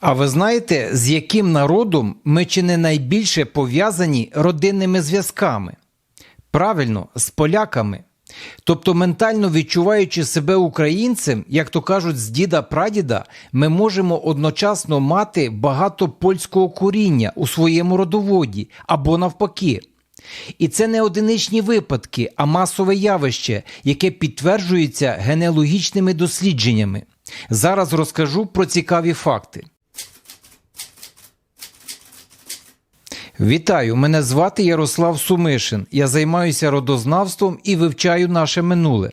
А ви знаєте, з яким народом ми чи не найбільше пов'язані родинними зв'язками? Правильно, з поляками. Тобто, ментально відчуваючи себе українцем, як то кажуть, з діда прадіда, ми можемо одночасно мати багато польського коріння у своєму родоводі або навпаки. І це не одиничні випадки, а масове явище, яке підтверджується генеалогічними дослідженнями. Зараз розкажу про цікаві факти. Вітаю! Мене звати Ярослав Сумишин. Я займаюся родознавством і вивчаю наше минуле.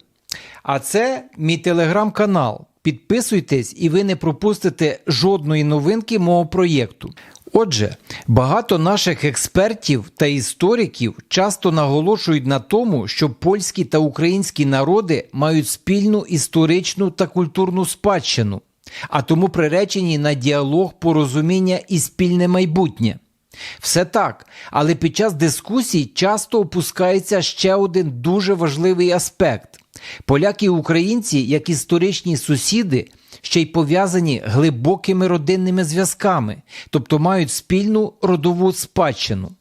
А це мій телеграм-канал. Підписуйтесь, і ви не пропустите жодної новинки мого проєкту. Отже, багато наших експертів та істориків часто наголошують на тому, що польські та українські народи мають спільну історичну та культурну спадщину, а тому приречені на діалог, порозуміння і спільне майбутнє. Все так, але під час дискусій часто опускається ще один дуже важливий аспект. Поляки і українці, як історичні сусіди, ще й пов'язані глибокими родинними зв'язками, тобто мають спільну родову спадщину.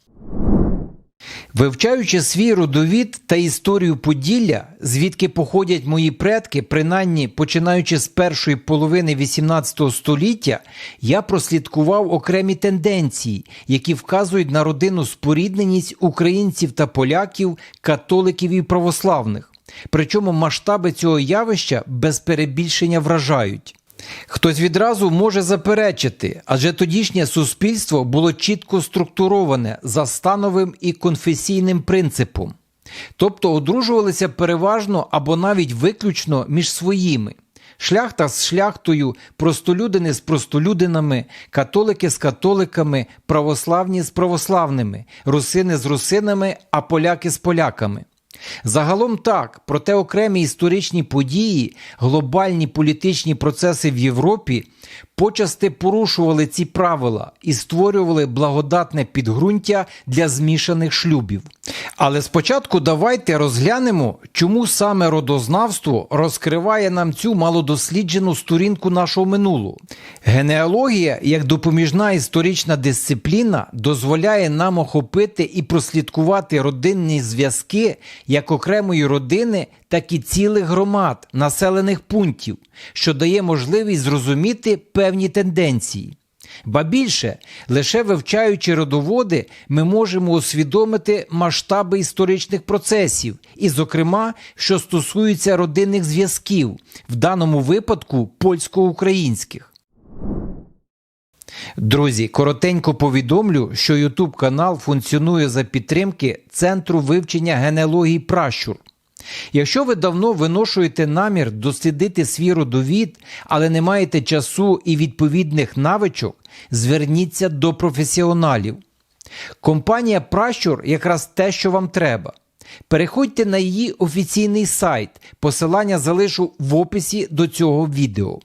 Вивчаючи свій родовід та історію Поділля, звідки походять мої предки, принаймні починаючи з першої половини XVIII століття, я прослідкував окремі тенденції, які вказують на родинну спорідненість українців та поляків, католиків і православних. Причому масштаби цього явища без перебільшення вражають. Хтось відразу може заперечити, адже тодішнє суспільство було чітко структуроване за становим і конфесійним принципом, тобто одружувалися переважно або навіть виключно між своїми. Шляхта з шляхтою, простолюдини з простолюдинами, католики з католиками, православні з православними, русини з русинами, а поляки з поляками. Загалом так, проте окремі історичні події, глобальні політичні процеси в Європі почасти порушували ці правила і створювали благодатне підґрунтя для змішаних шлюбів. Але спочатку давайте розглянемо, чому саме родознавство розкриває нам цю малодосліджену сторінку нашого минулого. Генеалогія, як допоміжна історична дисципліна, дозволяє нам охопити і прослідкувати родинні зв'язки як окремої родини, так і цілих громад, населених пунктів, що дає можливість зрозуміти певні тенденції. Ба більше, лише вивчаючи родоводи, ми можемо усвідомити масштаби історичних процесів, і, зокрема, що стосуються родинних зв'язків, в даному випадку польсько-українських. Друзі, коротенько повідомлю, що YouTube канал функціонує за підтримки Центру вивчення генеалогії пращур. Якщо ви давно виношуєте намір дослідити свій родовід, але не маєте часу і відповідних навичок, зверніться до професіоналів. Компанія Пращур якраз те, що вам треба. Переходьте на її офіційний сайт, посилання залишу в описі до цього відео.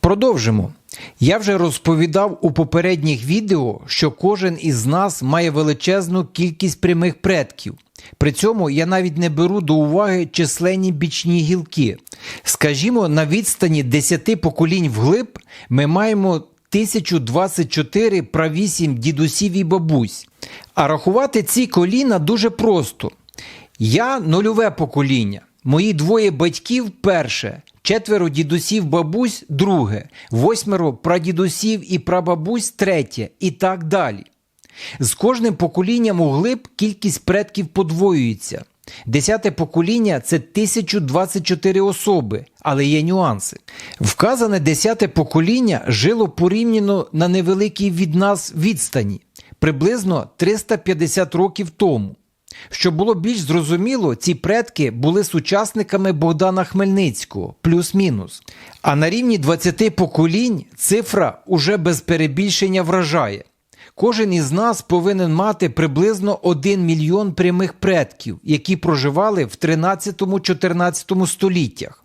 Продовжимо. Я вже розповідав у попередніх відео, що кожен із нас має величезну кількість прямих предків. При цьому я навіть не беру до уваги численні бічні гілки. Скажімо, на відстані 10 поколінь вглиб ми маємо 1024 правісім дідусів і бабусь. А рахувати ці коліна дуже просто. Я нульове покоління. Мої двоє батьків перше, четверо дідусів бабусь друге, восьмеро прадідусів і прабабусь третє, і так далі. З кожним поколінням углиб кількість предків подвоюється. Десяте покоління це 1024 особи, але є нюанси. Вказане десяте покоління жило порівняно на невеликій від нас відстані, приблизно 350 років тому. Щоб було більш зрозуміло, ці предки були сучасниками Богдана Хмельницького, плюс-мінус. А на рівні 20 поколінь цифра уже без перебільшення вражає. Кожен із нас повинен мати приблизно 1 мільйон прямих предків, які проживали в 13-14 століттях.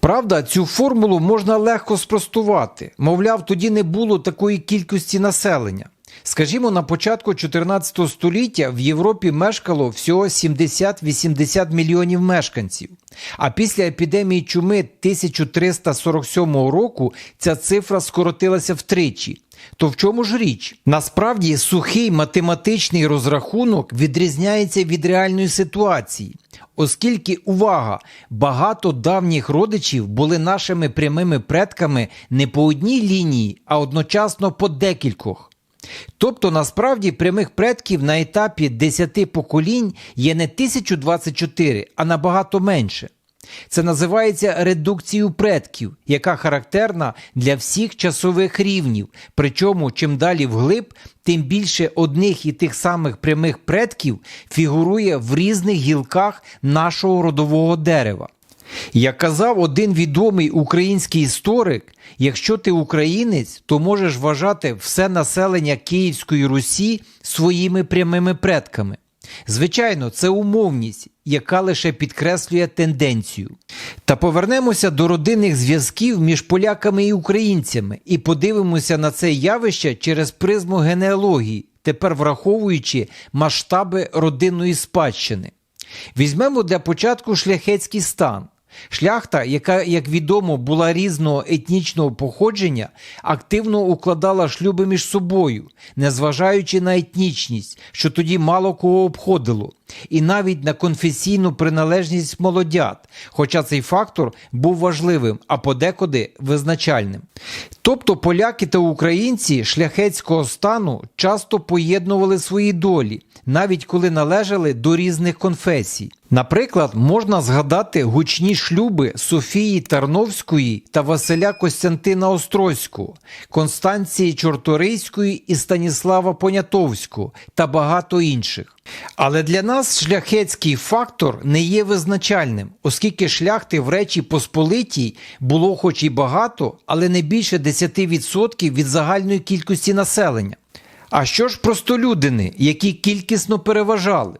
Правда, цю формулу можна легко спростувати. Мовляв, тоді не було такої кількості населення. Скажімо, на початку 14 століття в Європі мешкало всього 70-80 мільйонів мешканців. А після епідемії чуми 1347 року ця цифра скоротилася втричі. То в чому ж річ? Насправді сухий математичний розрахунок відрізняється від реальної ситуації, оскільки увага, багато давніх родичів були нашими прямими предками не по одній лінії, а одночасно по декількох. Тобто, насправді, прямих предків на етапі 10 поколінь є не 1024, а набагато менше. Це називається редукцією предків, яка характерна для всіх часових рівнів. Причому, чим далі вглиб, тим більше одних і тих самих прямих предків фігурує в різних гілках нашого родового дерева. Як казав один відомий український історик, якщо ти українець, то можеш вважати все населення Київської Русі своїми прямими предками. Звичайно, це умовність, яка лише підкреслює тенденцію. Та повернемося до родинних зв'язків між поляками і українцями і подивимося на це явище через призму генеалогії, тепер враховуючи масштаби родинної спадщини. Візьмемо для початку шляхетський стан. Шляхта, яка, як відомо, була різного етнічного походження, активно укладала шлюби між собою, незважаючи на етнічність, що тоді мало кого обходило, і навіть на конфесійну приналежність молодят, хоча цей фактор був важливим, а подекуди визначальним. Тобто поляки та українці шляхетського стану часто поєднували свої долі, навіть коли належали до різних конфесій. Наприклад, можна згадати гучні шлюби Софії Тарновської та Василя Костянтина Острозького, Констанції Чорторийської і Станіслава Понятовського та багато інших. Але для нас шляхетський фактор не є визначальним, оскільки шляхти в Речі Посполитій було хоч і багато, але не більше 10% від загальної кількості населення. А що ж простолюдини, які кількісно переважали?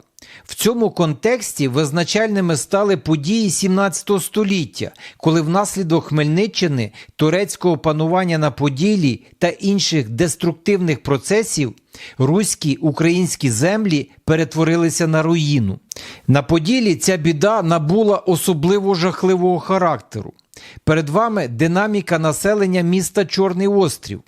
В цьому контексті визначальними стали події 17 століття, коли внаслідок Хмельниччини, турецького панування на Поділі та інших деструктивних процесів руські українські землі перетворилися на руїну. На Поділі ця біда набула особливо жахливого характеру. Перед вами динаміка населення міста Чорний Острів.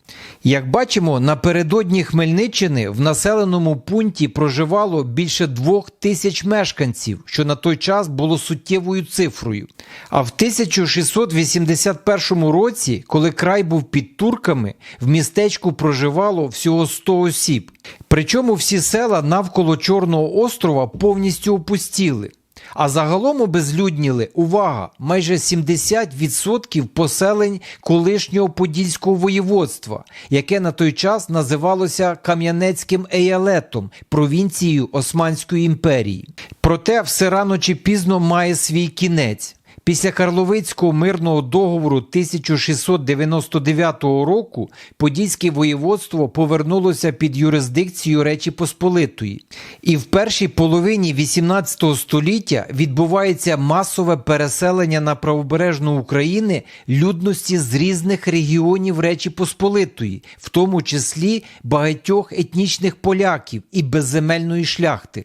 Як бачимо, напередодні Хмельниччини в населеному пункті проживало більше двох тисяч мешканців, що на той час було суттєвою цифрою. А в 1681 році, коли край був під турками, в містечку проживало всього 100 осіб. Причому всі села навколо Чорного острова повністю опустіли. А загалом обезлюдніли, увага, майже 70% поселень колишнього Подільського воєводства, яке на той час називалося Кам'янецьким Еялетом, провінцією Османської імперії. Проте все рано чи пізно має свій кінець. Після Карловицького мирного договору 1699 року Подільське воєводство повернулося під юрисдикцію Речі Посполитої, і в першій половині 18 століття відбувається масове переселення на правобережну України людності з різних регіонів Речі Посполитої, в тому числі багатьох етнічних поляків і безземельної шляхти.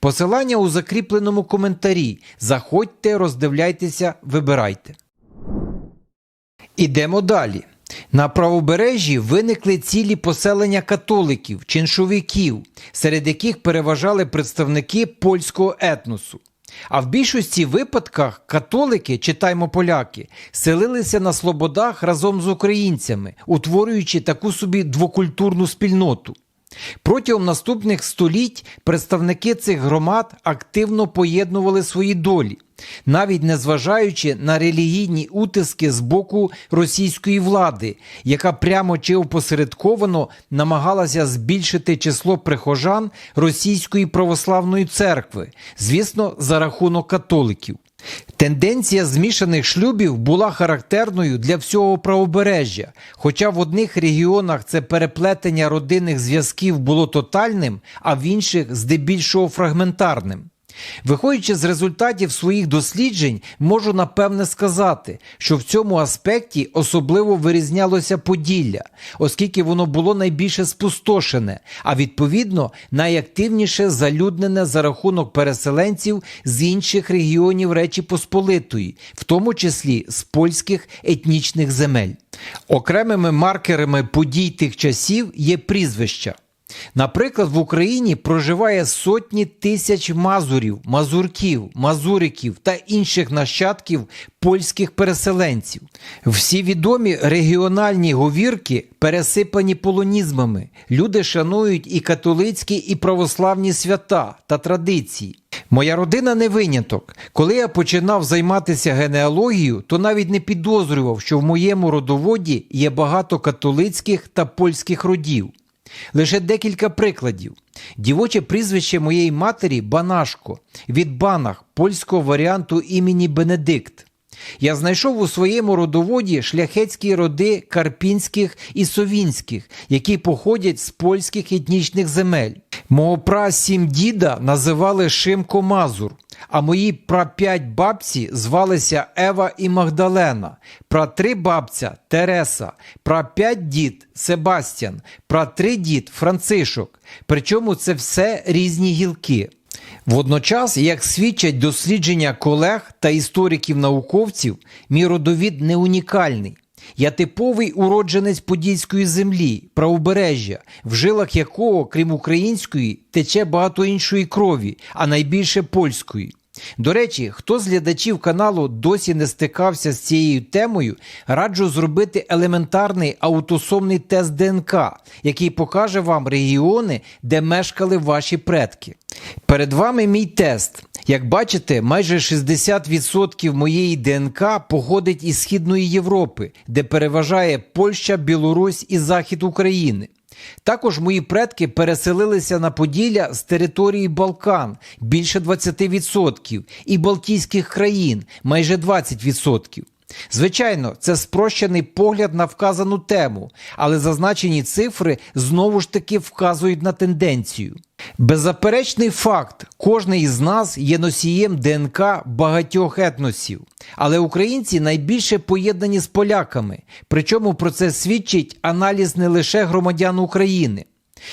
Посилання у закріпленому коментарі. Заходьте, роздивляйтеся, вибирайте. Ідемо далі. На правобережжі виникли цілі поселення католиків, чиншовиків, серед яких переважали представники польського етносу. А в більшості випадках католики, читаймо поляки, селилися на слободах разом з українцями, утворюючи таку собі двокультурну спільноту. Протягом наступних століть представники цих громад активно поєднували свої долі, навіть незважаючи на релігійні утиски з боку російської влади, яка прямо чи опосередковано намагалася збільшити число прихожан російської православної церкви, звісно, за рахунок католиків. Тенденція змішаних шлюбів була характерною для всього правобережжя, хоча в одних регіонах це переплетення родинних зв'язків було тотальним, а в інших здебільшого фрагментарним. Виходячи з результатів своїх досліджень, можу напевне сказати, що в цьому аспекті особливо вирізнялося Поділля, оскільки воно було найбільше спустошене, а відповідно найактивніше залюднене за рахунок переселенців з інших регіонів Речі Посполитої, в тому числі з польських етнічних земель. Окремими маркерами подій тих часів є прізвища. Наприклад, в Україні проживає сотні тисяч мазурів, мазурків, мазуриків та інших нащадків польських переселенців. Всі відомі регіональні говірки пересипані полонізмами. Люди шанують і католицькі, і православні свята та традиції. Моя родина не виняток. Коли я починав займатися генеалогією, то навіть не підозрював, що в моєму родоводі є багато католицьких та польських родів. Лише декілька прикладів. Дівоче прізвище моєї матері Банашко від Банах польського варіанту імені Бенедикт. Я знайшов у своєму родоводі шляхетські роди карпінських і совінських, які походять з польських етнічних земель. Мого прасім діда називали Шимко Мазур, а мої прап'ять бабці звалися Ева і Магдалена, пратри бабця Тереса, прап'ять дід Себастьян, пратри дід Францишок. Причому це все різні гілки. Водночас, як свідчать дослідження колег та істориків-науковців, мій родовід не унікальний. Я типовий уродженець подільської землі, правобережжя, в жилах якого, крім української, тече багато іншої крові, а найбільше польської. До речі, хто з глядачів каналу досі не стикався з цією темою, раджу зробити елементарний аутосомний тест ДНК, який покаже вам регіони, де мешкали ваші предки. Перед вами мій тест. Як бачите, майже 60% моєї ДНК походить із Східної Європи, де переважає Польща, Білорусь і Захід України. Також мої предки переселилися на Поділля з території Балкан більше 20% і Балтійських країн майже 20%. Звичайно, це спрощений погляд на вказану тему, але зазначені цифри знову ж таки вказують на тенденцію. Беззаперечний факт, кожний із нас є носієм ДНК багатьох етносів, але українці найбільше поєднані з поляками, причому про це свідчить аналіз не лише громадян України.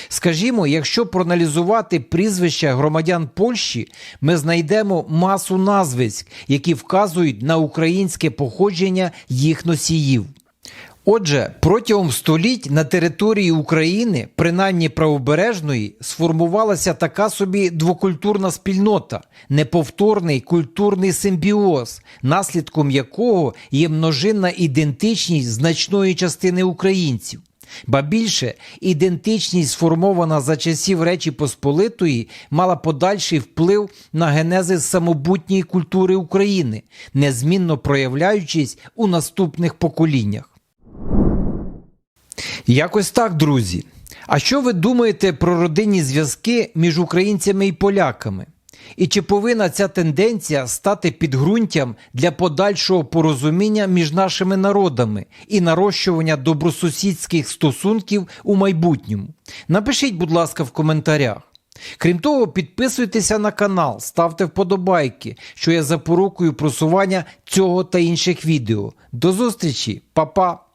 Скажімо, якщо проаналізувати прізвища громадян Польщі, ми знайдемо масу назвиськ, які вказують на українське походження їх носіїв. Отже, протягом століть на території України, принаймні правобережної, сформувалася така собі двокультурна спільнота, неповторний культурний симбіоз, наслідком якого є множинна ідентичність значної частини українців. Ба більше, ідентичність, сформована за часів Речі Посполитої, мала подальший вплив на генезис самобутньої культури України, незмінно проявляючись у наступних поколіннях. Якось так, друзі. А що ви думаєте про родинні зв'язки між українцями і поляками? І чи повинна ця тенденція стати підґрунтям для подальшого порозуміння між нашими народами і нарощування добросусідських стосунків у майбутньому? Напишіть, будь ласка, в коментарях. Крім того, підписуйтеся на канал, ставте вподобайки, що є запорукою просування цього та інших відео. До зустрічі, Па-па!